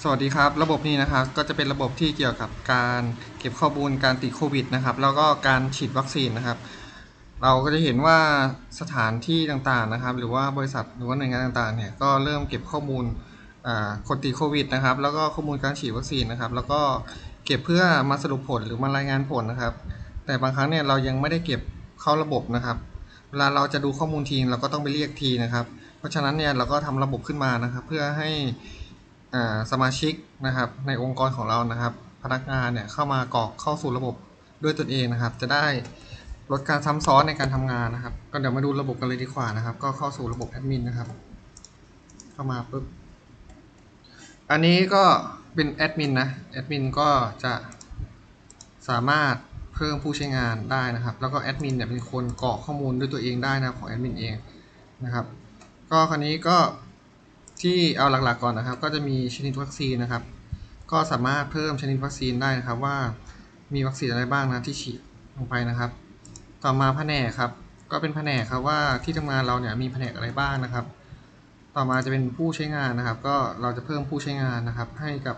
สวัสดีครับ ระบบนี้นะครับก็จะเป็นระบบที่เกี่ยวกับการเก็บข้อมูลการติดโควิดนะครับ แล้วก็การฉีดวัคซีนนะครับ เราก็จะเห็นว่าสถานที่ต่างๆนะครับ หรือว่าบริษัทหรือว่าหน่วยงานต่างๆเนี่ยก็เริ่มเก็บข้อมูลคนติดโควิดนะครับ แล้วก็ข้อมูลการฉีดวัคซีนนะครับ แล้วก็เก็บเพื่อมาสรุปผลหรือมารายงานผลนะครับ แต่บางครั้งเนี่ยเรายังไม่ได้เก็บเข้าระบบนะครับ เวลาเราจะดูข้อมูลทีเราก็ต้องไปเรียกทีนะครับ เพราะฉะนั้นเนี่ยเราก็ทำระบบขึ้นมานะครับ เพื่อให้ สมาชิกนะครับ ในองค์กรของเรานะครับ พนักงานเนี่ยเข้ามากรอกเข้าสู่ระบบด้วยตนเองนะครับ จะได้ลดการซ้ำซ้อนในการทำงานนะครับ ก็เดี๋ยวมาดูระบบกันเลยดีกว่านะครับ ก็เข้าสู่ระบบแอดมินนะครับ เข้ามาปุ๊บอันนี้ก็เป็นแอดมินนะแอดมินก็จะสามารถเพิ่มผู้ใช้งานได้นะครับ แล้วก็แอดมินเนี่ยเป็นคนกรอกข้อมูลด้วยตัวเองได้นะของแอดมินเองนะครับ ก็คราวนี้ก็ ที่เอาหลักๆก่อนนะครับ ก็จะมีชนิดวัคซีนนะครับ ก็สามารถเพิ่มชนิดวัคซีนได้นะครับว่ามีวัคซีนอะไรบ้างนะที่ฉีดลงไปนะครับ ต่อมาแผนกครับ ก็เป็นแผนกครับว่าที่ทำงานเราเนี่ยมีแผนกอะไรบ้างนะครับ ต่อมาจะเป็นผู้ใช้งานนะครับ ก็เราจะเพิ่มผู้ใช้งานนะครับ ให้กับ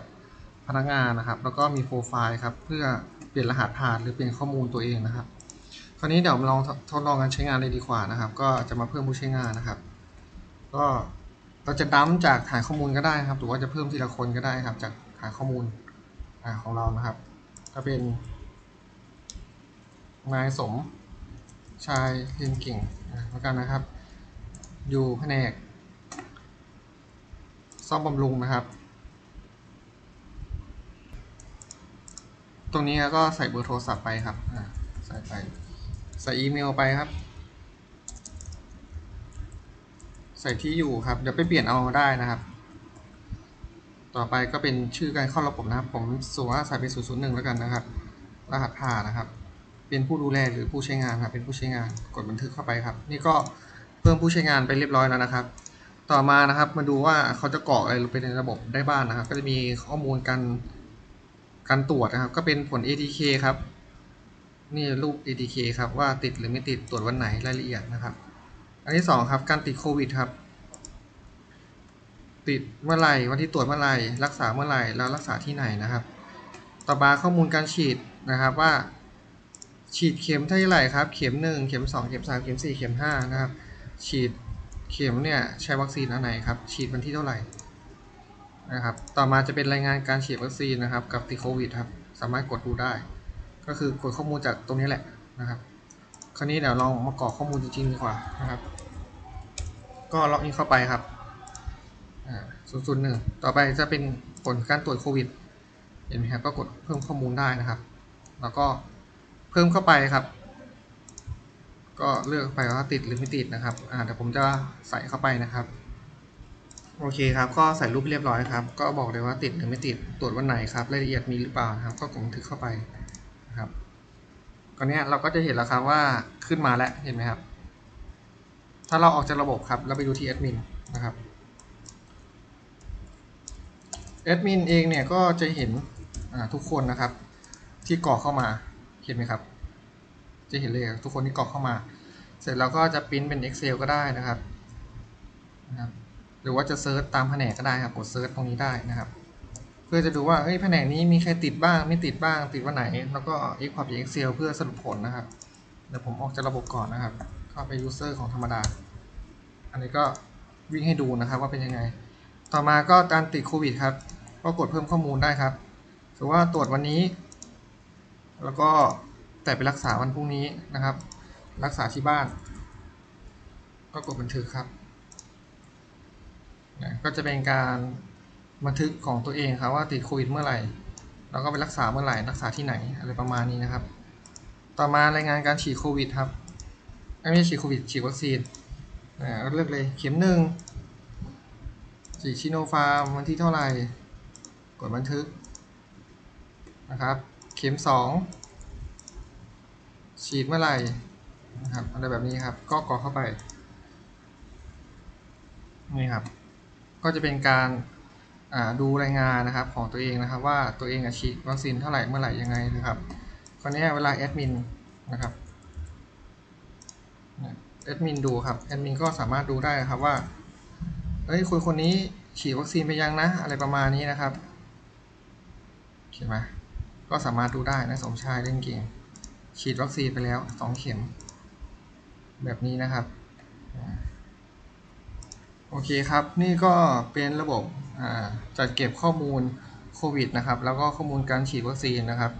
พนักงานนะครับ แล้วก็มีโปรไฟล์ครับเพื่อเปลี่ยนรหัสผ่านหรือเปลี่ยนข้อมูลตัวเองนะครับ คราวนี้เดี๋ยวมาลองทดลองการใช้งานเลยดีกว่านะครับ ก็จะมาเพิ่มผู้ใช้งานนะครับ ก็ เราจะดั้มจากฐานข้อมูลก็ได้ครับ หรือว่าจะเพิ่มทีละคนก็ได้ครับ จากฐานข้อมูลอของเรานะครับ ก็เป็นนายสมชายเรียนเก่งแล้วกันนะครับ อยู่แผนก ซ่อมบำรุงนะครับ ตรงนี้ก็ใส่เบอร์โทรศัพท์ไปครับใส่ไป ใส่อีเมลไปครับ ใส่ที่อยู่ครับ เดี๋ยวไปเปลี่ยนเอาได้นะครับ ต่อไปก็เป็นชื่อการเข้าระบบนะครับ ผมสมมติว่าใส่เป็น001แล้วกันนะครับ รหัสผ่านนะครับ เป็นผู้ดูแลหรือผู้ใช้งานครับ เป็นผู้ใช้งานกดบันทึกเข้าไปครับ นี่ก็เพิ่มผู้ใช้งานไปเรียบร้อยแล้วนะครับ ต่อมานะครับมาดูว่าเขาจะกรอกอะไรลงไปในระบบได้บ้างนะครับ ก็จะมีข้อมูลการการตรวจนะครับ ก็เป็นผล ATK ครับ นี่รูป ATK ครับว่าติดหรือไม่ติดตรวจวันไหนรายละเอียดนะครับ อันที่สองครับการติดโควิดครับ ติดเมื่อไหร่วันที่ตรวจเมื่อไหร่รักษาเมื่อไหร่แล้วรักษาที่ไหนนะครับ ต่อมาข้อมูลการฉีดนะครับว่า ฉีดเข็มเท่าไหร่ครับ เข็มหนึ่งเข็มสองเข็มสามเข็มสี่เข็มห้านะครับ ฉีดเข็มเนี่ยใช้วัคซีนอันไหนครับ ฉีดวันที่เท่าไหร่นะครับ ต่อมาจะเป็นรายงานการฉีดวัคซีนนะครับ กับติดโควิดครับ สามารถกดดูได้ ก็คือกดข้อมูลจากตรงนี้แหละนะครับ คราวนี้เดี๋ยวลองมากรอกข้อมูลจริงๆดีกว่านะครับ ก็ล็อกอินเข้าไปครับอ่าศูนย์ศูนย์หนึ่งต่อไปจะเป็นผลการตรวจโควิด เห็นไหมครับ ก็กดเพิ่มข้อมูลได้นะครับ แล้วก็เพิ่มเข้าไปครับ ก็เลือกไปว่าติดหรือไม่ติดนะครับอ่าเดี๋ยวผมจะใส่เข้าไปนะครับ โอเคครับ ก็ใส่รูปเรียบร้อยครับ ก็บอกเลยว่าติดหรือไม่ติด ตรวจวันไหนครับ รายละเอียดมีหรือเปล่าครับ ก็กดบันทึกเข้าไปนะครับ ตอนนี้เราก็จะเห็นแล้วครับว่าขึ้นมาแล้วเห็นไหมครับ ถ้าเราออกจากระบบครับ เราไปดูที่แอดมินนะครับแอดมินเองเนี่ยก็จะเห็นทุกคนนะครับ ที่กรอกเข้ามาเห็นไหมครับ จะเห็นเลยทุกคนที่กรอกเข้ามา เสร็จแล้วก็จะปริ้นเป็น Excel ก็ได้นะครับนะครับ หรือว่าจะเซิร์ชตามแผนกก็ได้ครับ กดเซิร์ชตรงนี้ได้นะครับ พื่อจะดูว่าเอ้ยแผนกนี้มีใครติดบ้างไม่ติดบ้างติดวันไหน แล้วก็ export จาก Excel เพื่อสรุปผลนะครับเดี๋ยวผมออกจากระบบก่อนนะครับ เข้าไป user ของธรรมดา อันนี้ก็วิ่งให้ดูนะครับว่าเป็นยังไง ต่อมาก็การติดโควิดครับก็กดเพิ่มข้อมูลได้ครับสมมติว่าตรวจวันนี้ แล้วก็แต่ไปรักษาวันพรุ่งนี้นะครับ รักษาที่บ้าน ก็กดบันทึกครับนะก็จะเป็นการ บันทึกของตัวเองครับว่าติดโควิดเมื่อไหร่ แล้วก็ไปรักษาเมื่อไหร่รักษาที่ไหนอะไรประมาณนี้นะครับ ต่อมารายงานการฉีดโควิดครับไม่ใช่ฉีดโควิดฉีดวัคซีนอ่าเลือกเลยเข็มหนึ่งฉีดชิโนฟาร์มวันที่เท่าไหร่ กดบันทึกนะครับ เข็มสองฉีดเมื่อไหร่นะครับอะไรแบบนี้ครับ ก็กรอกเข้าไปนี่ครับ ก็จะเป็นการ ดูรายงานนะครับของตัวเองนะครับ ว่าตัวเองฉีดวัคซีนเท่าไหร่เมื่อไหร่ยังไงนะครับคราวนี้เวลาแอดมินนะครับแอดมินดูครับแอดมินก็สามารถดูได้ครับว่าเอ้ยคนคนนี้ฉีดวัคซีนไปยังนะ อะไรประมาณนี้นะครับเห็นไหมก็สามารถดูได้นะสมชายเล่นเกมฉีดวัคซีนไปแล้วสองเข็ม แบบนี้นะครับ โอเคครับ นี่ก็เป็นระบบ จัดเก็บข้อมูลโควิดนะครับ แล้วก็ข้อมูลการฉีดวัคซีนนะครับ